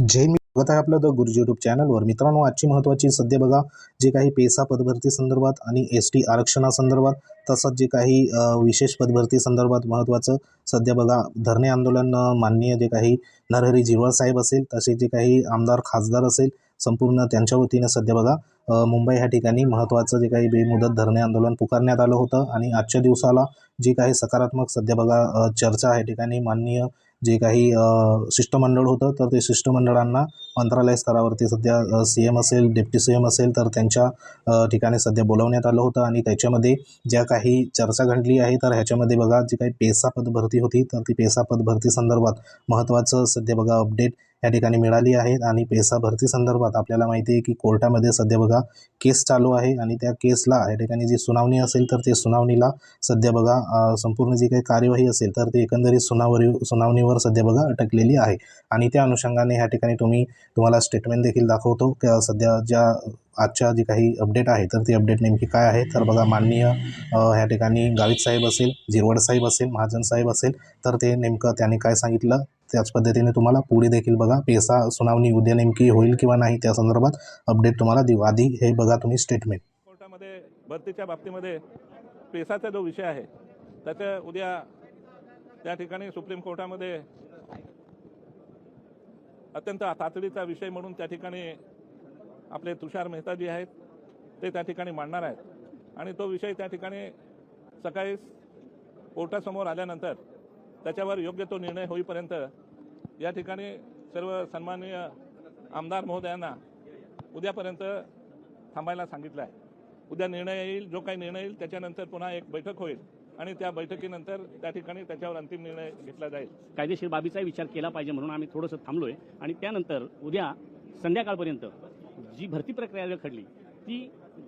जय मी बघत आहे आपलं द गुरुजी युट्यूब चॅनलवर मित्रांनो आजची महत्त्वाची सध्या बघा जे काही पेसा पदभरती संदर्भात आणि एस टी आरक्षणासंदर्भात तसंच जे काही विशेष पदभरती संदर्भात महत्त्वाचं सध्या बघा धरणे आंदोलन माननीय जे काही नरहरी झिरवाळ साहेब असेल तसे जे काही आमदार खासदार असेल संपूर्ण त्यांच्या वतीनं सध्या बघा मुंबई ह्या ठिकाणी महत्त्वाचं जे काही बेमुदत धरणे आंदोलन पुकारण्यात आलं होतं. आणि आजच्या दिवसाला जी काही सकारात्मक सध्या बघा चर्चा ह्या ठिकाणी माननीय जे काही शिष्टमंडळ होतं तर ते शिष्टमंडळांना मंत्रालय स्तरावरती सध्या सी एम असेल डेप्टी सी एम असेल तर त्यांच्या ठिकाणी सध्या बोलवण्यात आलं होतं आणि त्याच्यामध्ये ज्या काही चर्चा घडली आहे तर ह्याच्यामध्ये बघा जी काही पेसा पदभरती होती तर ती पेसा पदभरती संदर्भात महत्त्वाचं सध्या बघा अपडेट या ठिकाणी मिळाली आहेत आणि पेसा भरती संदर्भात आपल्याला माहिती आहे की कोर्टामध्ये सध्या बघा केस चालू आहे आणि त्या केसला या ठिकाणी जी सुनावणी असेल तर ते सुनावणीला सध्या बघा संपूर्ण जी काही कार्यवाही असेल तर ती एकंदरीत सुनावरी सुनावणीवर सध्या बघा अटकलेली आहे. आणि त्या अनुषंगाने ह्या ठिकाणी तुम्ही तुम्हाला स्टेटमेंट देखील दाखवतो की सध्या ज्या आजच्या जी काही अपडेट आहे तर ती अपडेट नेमकी काय आहे? तर बघा माननीय ह्या ठिकाणी गावित साहेब असेल जिरवड साहेब असेल महाजन साहेब असेल तर ते नेमकं त्यांनी काय सांगितलं? त्याच पद्धतीने तुम्हाला पुढे देखील बघा पेसा सुनावणी उद्या नेमकी होईल किंवा नाही त्या संदर्भात अपडेट तुम्हाला देऊ आधी हे बघा तुम्ही स्टेटमेंट कोर्टामध्ये भरतीच्या बाबतीमध्ये पेसाचा जो विषय आहे त्याचं उद्या त्या ठिकाणी सुप्रीम कोर्टामध्ये अत्यंत तातडीचा विषय म्हणून त्या ठिकाणी आपले तुषार मेहता जे आहेत ते त्या ठिकाणी मांडणार आहेत. आणि तो विषय त्या ठिकाणी सकाळी कोर्टासमोर आल्यानंतर त्याच्यावर योग्य तो निर्णय होईपर्यंत या ठिकाणी सर्व सन्माननीय आमदार महोदयांना उद्यापर्यंत थांबायला सांगितलं आहे. उद्या निर्णय येईल जो काही निर्णय येईल त्याच्यानंतर पुन्हा एक बैठक होईल. आणि त्या बैठकीनंतर त्या ठिकाणी त्याच्यावर अंतिम निर्णय घेतला जाईल. कायदेशीर बाबीचा विचार केला पाहिजे म्हणून आम्ही थोडंसं थांबलोय. आणि त्यानंतर उद्या संध्याकाळपर्यंत जी भरती प्रक्रिया खडली ती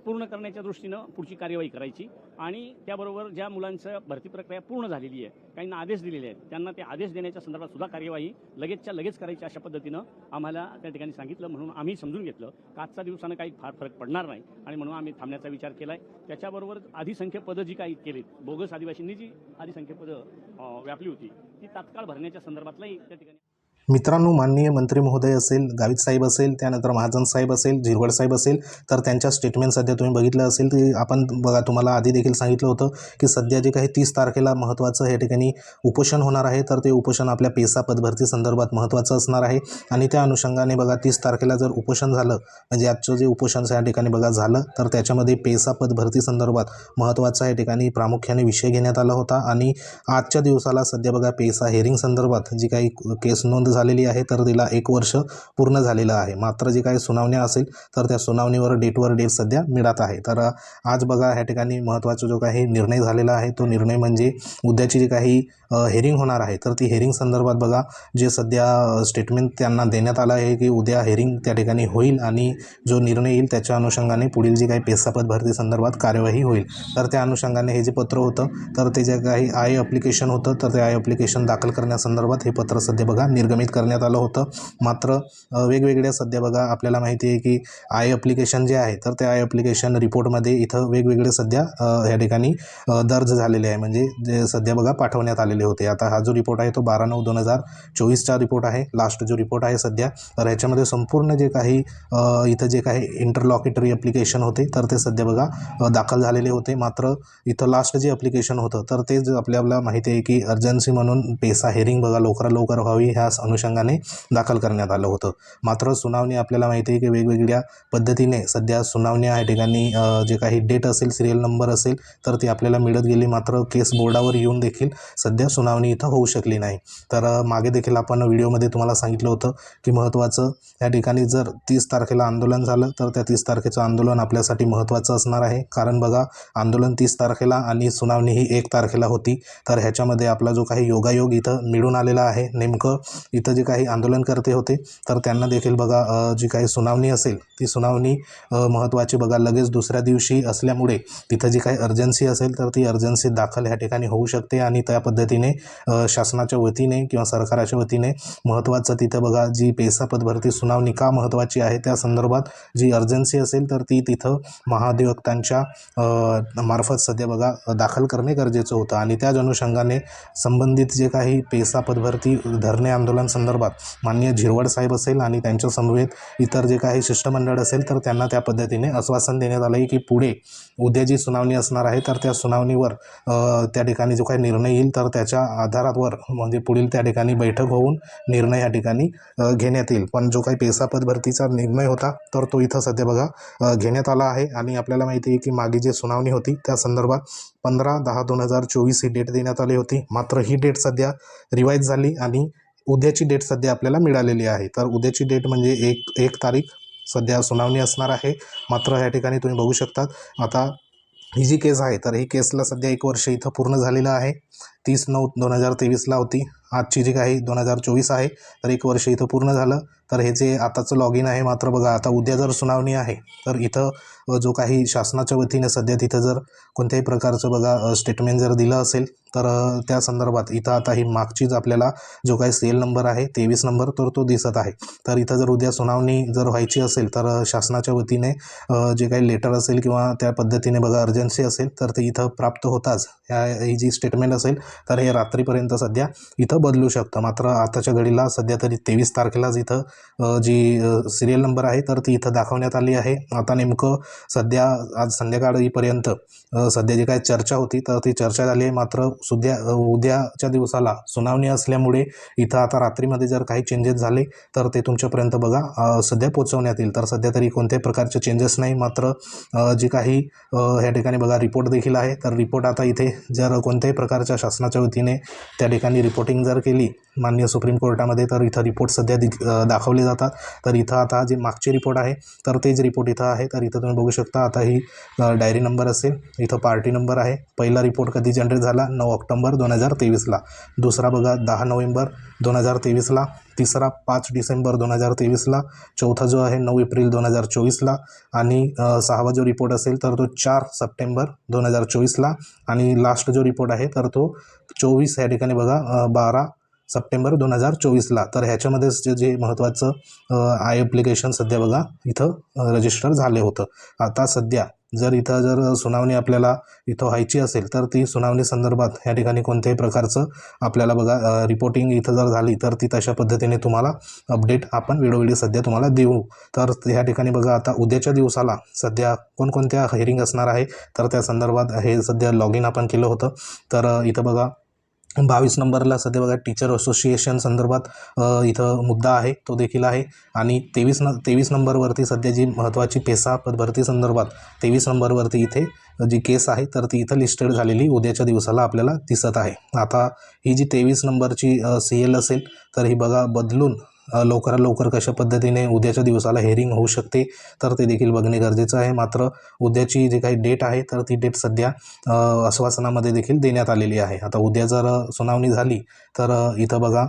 पूर्ण करण्याच्या दृष्टीनं पुढची कार्यवाही करायची. आणि त्याबरोबर ज्या मुलांचं भरती प्रक्रिया पूर्ण झालेली आहे काहींना आदेश दिलेले आहेत त्यांना ते आदेश देण्याच्या संदर्भात सुद्धा कार्यवाही लगेचच्या लगेच करायची अशा पद्धतीनं आम्हाला त्या ठिकाणी सांगितलं. म्हणून आम्ही समजून घेतलं का आजच्या दिवसानं काही फार फरक पडणार नाही. आणि म्हणून आम्ही थांबण्याचा विचार केला आहे त्याच्याबरोबर आधिसंख्य पदं जी काही केलीत बोगस आदिवासींनी जी आधिसंख्य पदं व्यापली होती ती तात्काळ भरण्याच्या संदर्भातलाही त्या ठिकाणी मित्रांनो माननीय मंत्री महोदय असेल गावित साहेब असेल त्यानंतर महाजन साहेब असेल झिरवड साहेब असेल तर त्यांच्या स्टेटमेंट सध्या तुम्ही बघितलं असेल की आपण बघा तुम्हाला आधी देखील सांगितलं होतं की सध्या जे काही तीस तारखेला महत्त्वाचं या ठिकाणी उपोषण होणार आहे तर ते उपोषण आपल्या पेसा पदभरती संदर्भात महत्त्वाचं असणार आहे. आणि त्या अनुषंगाने बघा तीस तारखेला जर उपोषण झालं म्हणजे आजचं जे उपोषण या ठिकाणी बघा झालं तर त्याच्यामध्ये पेसा पदभरती संदर्भात महत्त्वाचा या ठिकाणी प्रामुख्याने विषय घेण्यात आला होता. आणि आजच्या दिवसाला सध्या बघा पेसा हेरिंग संदर्भात जी काही केस नोंद झालेली आहे तर तिला एक वर्ष पूर्ण झालेलं आहे. मात्र जे काही सुनावण्या असेल तर त्या सुनावणीवर डेटवर डेट सध्या मिळत आहे. तर आज बघा ह्या ठिकाणी महत्त्वाचा जो काही निर्णय झालेला आहे तो निर्णय म्हणजे उद्याची जी काही हेरिंग होणार आहे तर ती हेरिंग संदर्भात बघा जे सध्या स्टेटमेंट त्यांना देण्यात आलं आहे की उद्या हेरिंग त्या ठिकाणी होईल आणि जो निर्णय येईल त्याच्या अनुषंगाने पुढील जी काही पेसापद भरती संदर्भात कार्यवाही होईल. तर त्या अनुषंगाने हे जे पत्र होतं तर ते जे काही आय अप्लिकेशन होतं तर ते आय अप्लिकेशन दाखल करण्यासंदर्भात हे पत्र सध्या बघा निर्गमित करण्यात आलं होतं. मात्र वेगवेगळ्या सध्या बघा आपल्याला माहिती आहे की आय अप्लिकेशन जे आहे तर ते आय अप्लिकेशन रिपोर्टमध्ये इथं वेगवेगळे सध्या ह्या ठिकाणी दर्ज झालेले आहे. म्हणजे जे सध्या बघा पाठवण्यात आलेले होते. आता हा जो रिपोर्ट आहे तो बारा नऊ दोन हजार चोवीसचा रिपोर्ट आहे. लास्ट जो रिपोर्ट आहे सध्या तर ह्याच्यामध्ये संपूर्ण जे काही इथं जे काही इंटरलॉकेटरी अप्लिकेशन होते तर ते सध्या बघा दाखल झालेले होते. मात्र इथं लास्ट जे अप्लिकेशन होतं तर ते आपल्याला माहिती आहे की अर्जन्सी म्हणून पेसा हेरिंग बघा लवकरात लवकर व्हावी ह्या अनुषंगाने दाखल करण्यात आलं होतं. मात्र सुनावणी आपल्याला माहिती आहे की वेगवेगळ्या पद्धतीने सध्या सुनावण्या या ठिकाणी जे काही डेट असेल सिरियल नंबर असेल तर ती आपल्याला मिळत गेली. मात्र केस बोर्डावर येऊन देखील सध्या सुनावणी इथं होऊ शकली नाही. तर मागे देखील आपण व्हिडिओमध्ये तुम्हाला सांगितलं होतं की महत्त्वाचं या ठिकाणी जर तीस तारखेला आंदोलन झालं तर त्या तीस तारखेचं आंदोलन आपल्यासाठी महत्त्वाचं असणार आहे. कारण बघा आंदोलन तीस तारखेला आणि सुनावणी ही एक तारखेला होती. तर ह्याच्यामध्ये आपला जो काही योगायोग इथं मिळून आलेला आहे. नेमकं इथं जे काही आंदोलनकर्ते होते तर त्यांना देखील बघा जी काही सुनावणी असेल ती सुनावणी महत्त्वाची बघा लगेच दुसऱ्या दिवशी असल्यामुळे तिथं जी काही अर्जन्सी असेल तर ती अर्जन्सी दाखल ह्या ठिकाणी होऊ शकते आणि त्या पद्धतीने शासनाच्या वतीने किंवा सरकाराच्या वतीने महत्त्वाचं तिथं बघा जी पेसा पदभरती सुनावणी का महत्त्वाची आहे त्या संदर्भात जी अर्जन्सी असेल तर ती तिथं महाधिवक्तांच्या मार्फत सध्या बघा दाखल करणे गरजेचं होतं. आणि त्याच अनुषंगाने संबंधित जे काही पेसा पदभरती धरणे आंदोलन संदर्भात मान्य झिरवड साहेब असेल आणि त्यांच्या समवेत इतर जे काही शिष्टमंडळ असेल तर त्यांना त्या पद्धतीने आश्वासन देण्यात आलं आहे की पुढे उद्या जी सुनावणी असणार आहे तर त्या सुनावणीवर त्या ठिकाणी जो काही निर्णय येईल तर त्याच्या आधारावर म्हणजे पुढील त्या ठिकाणी बैठक होऊन निर्णय या ठिकाणी घेण्यात येईल. पण जो काही पेसापद भरतीचा निर्णय होता तर तो इथं सध्या बघा घेण्यात आला आहे आणि आपल्याला माहिती आहे की मागे जी सुनावणी होती त्या संदर्भात पंधरा दहा दोन हजार चोवीस ही डेट देण्यात आली होती. मात्र ही डेट सध्या रिवाईज झाली आणि उद्याची डेट सध्या आपल्याला मिळालेली आहे. तर उद्याची डेट म्हणजे एक एक तारीख सध्या सुनावणी असणार आहे. मात्र या ठिकाणी तुम्ही बघू शकतात आता ही जी केस आहे तर ही केसला सध्या एक वर्ष इथं पूर्ण झालेलं आहे. तीस नऊ दोन हजार तेवीसला होती. आजची जी काही दोन हजार चोवीस आहे तर एक वर्ष इथं पूर्ण झालं. तर हे जे आताचं लॉग इन आहे मात्र बघा आता उद्या जर सुनावणी आहे तर इथं जो काही शासनाच्या वतीने सध्या तिथं जर कोणत्याही प्रकारचं बघा स्टेटमेंट जर दिलं असेल तर त्या संदर्भात इथं आता ही मागचीच आपल्याला जो काही सेल नंबर आहे तेवीस नंबर तर तो दिसत आहे. तर इथं जर उद्या सुनावणी जर व्हायची असेल तर शासनाच्या वतीने जे काही लेटर असेल किंवा त्या पद्धतीने बघा अर्जन्सी असेल तर ते इथं प्राप्त होताच. ह्या ही जी स्टेटमेंट असेल तर हे रात्रीपर्यंत सध्या इथं बदलू शकतं. मात्र आताच्या घडीला सध्या तरी तेवीस तारखेलाच इथं जी सिरियल नंबर आहे तर ती इथं दाखवण्यात आली आहे. आता नेमकं सध्या आज संध्याकाळीपर्यंत सध्या जी काय चर्चा होती तर ती चर्चा झाली आहे. मात्र सुद्या उद्याच्या दिवसाला सुनावणी असल्यामुळे इथं आता रात्रीमध्ये जर काही चेंजेस झाले तर ते तुमच्यापर्यंत बघा सध्या पोचवण्यात येईल. तर सध्या तरी कोणत्याही प्रकारचे चेंजेस नाही. मात्र जी काही ह्या ठिकाणी बघा रिपोर्ट देखील आहे. तर रिपोर्ट आता इथे जर कोणत्याही महाराष्ट्राच्या शासनाच्या वतीने त्या ठिकाणी रिपोर्टिंग जर केली माननीय सुप्रीम कोर्टामध्ये तर इथं रिपोर्ट सध्या दि दाखवले जातात. तर इथं आता जे मागचे रिपोर्ट आहे तर तेच रिपोर्ट इथं आहे तर इथं तुम्ही बघू शकता आता ही डायरी नंबर असेल. इथं पार्टी नंबर आहे. पहिला रिपोर्ट कधी जनरेट झाला? नऊ ऑक्टोंबर दोन हजार तेवीसला. दुसरा बघा दहा नोव्हेंबर दोन हजार तेवीसला. तिसरा पाच डिसेंबर दोन हजार तेवीसला. चौथा जो आहे नऊ एप्रिल दोन हजार चोवीसला. आणि सहावा जो रिपोर्ट असेल तर तो चार सप्टेंबर दोन हजार चोवीसला. आणि लास्ट जो रिपोर्ट आहे तर तो चोवीस या ठिकाणी बघा बारा सप्टेंबर दोन हजार चोवीसला. तर ह्याच्यामध्येच जे जे महत्त्वाचं आय ॲप्लिकेशन सध्या बघा इथं रजिस्टर झाले होतं. आता सध्या जर इथं जर सुनावणी आपल्याला इथं व्हायची असेल तर ती सुनावणी संदर्भात या ठिकाणी कोणत्याही प्रकारचं आपल्याला बघा रिपोर्टिंग इथं जर झाली तर ती तशा पद्धतीने तुम्हाला अपडेट आपण वेळोवेळी सध्या तुम्हाला देऊ. तर ह्या ठिकाणी बघा आता उद्याच्या दिवसाला सध्या कोणकोणत्या हिअरिंग असणार आहे तर त्या संदर्भात हे सध्या लॉग इन आपण केलं होतं. तर इथं बघा बावीस नंबरला सध्या बघा टीचर असोसिएशन संदर्भात इथं मुद्दा आहे तो देखील आहे. आणि तेवीस न तेवीस नंबरवरती सध्या जी महत्त्वाची पेसा पदभरती संदर्भात तेवीस नंबरवरती इथे जी केस आहे तर ती इथं लिस्टेड झालेली उद्याच्या दिवसाला आपल्याला दिसत आहे. आता ही जी तेवीस नंबरची सी एल असेल तर ही बघा बदलून लवकरात लवकर कशा पद्धतीने उद्याच्या दिवसाला हेअरिंग होऊ शकते तर ते देखील बघणे गरजेचं आहे. मात्र उद्याची जी काही डेट आहे तर ती डेट सध्या आश्वासनामध्ये देखील देण्यात आलेली आहे. आता उद्या जर सुनावणी झाली तर इथं बघा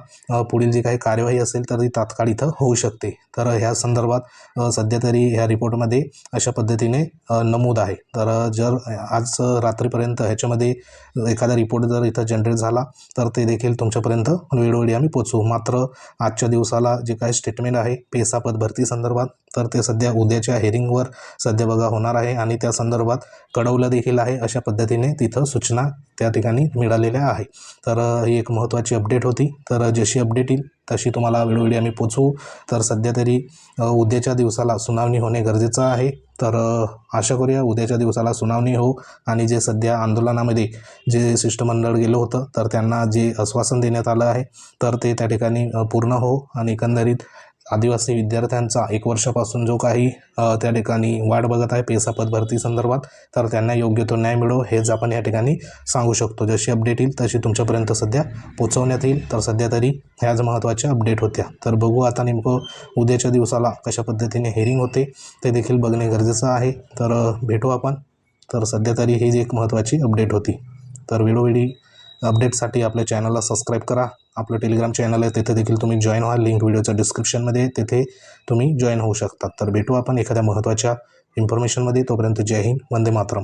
पुढील जी काही कार्यवाही असेल तर ती तात्काळ इथं होऊ शकते. तर ह्या संदर्भात सध्या तरी ह्या रिपोर्टमध्ये अशा पद्धतीने नमूद आहे. तर जर आज रात्रीपर्यंत ह्याच्यामध्ये एखादा रिपोर्ट जर इथं जनरेट झाला तर ते देखील तुमच्यापर्यंत वेळोवेळी आम्ही पोचवू मात्र आजच्या दिवसाला जे काही स्टेटमेंट आहे पेसा पदभरती संदर्भात. तर ते सध्या उद्याच्या हेअरिंगवर सध्या बघा होणार आहे आणि त्या संदर्भात कळवलं देखील आहे अशा पद्धतीने तिथं सूचना त्या ठिकाणी मिळालेल्या आहे. तर ही एक महत्त्वाची अपडेट होती. तर जशी अपडेट येईल तशी तुम्हाला वेळोवेळी आम्ही पोचवू तर सध्या तरी उद्याच्या दिवसाला सुनावणी होणे गरजेचं आहे. तर आशा करूया उद्याच्या दिवसाला सुनावणी हो आणि जे सध्या आंदोलनामध्ये जे शिष्टमंडळ गेलं होतं तर त्यांना जे आश्वासन देण्यात आलं आहे तर ते त्या ठिकाणी पूर्ण हो आणि एकंदरीत आदिवासी विद्यार्थ्यांचा एक वर्षापासून जो काही त्या ठिकाणी वाट बघत आहे पेसापद भरती संदर्भात तर त्यांना योग्य तो न्याय मिळो हेच आपण या ठिकाणी सांगू शकतो. जशी अपडेट येईल तशी तुमच्यापर्यंत सध्या पोचवण्यात येईल. तर सध्या तरी ह्याच महत्त्वाच्या अपडेट होत्या. तर बघू आता नेमकं उद्याच्या दिवसाला कशा पद्धतीने हेअरिंग होते ते देखील बघणे गरजेचं आहे. तर भेटू आपण. तर सध्या तरी ही एक महत्त्वाची अपडेट होती. तर वेळोवेळी अपडेटसाठी आपल्या चॅनलला सबस्क्राईब करा. आपलं टेलिग्राम चॅनल आहे तिथे देखील तुम्ही जॉईन व्हा लिंक व्हिडिओच्या डिस्क्रिप्शनमध्ये तेथे तिथे तुम्ही जॉईन होऊ शकतात तर भेटू आपण एखाद्या महत्त्वाच्या इन्फॉर्मेशनमध्ये तोपर्यंत जय हिंद वंदे मातरम.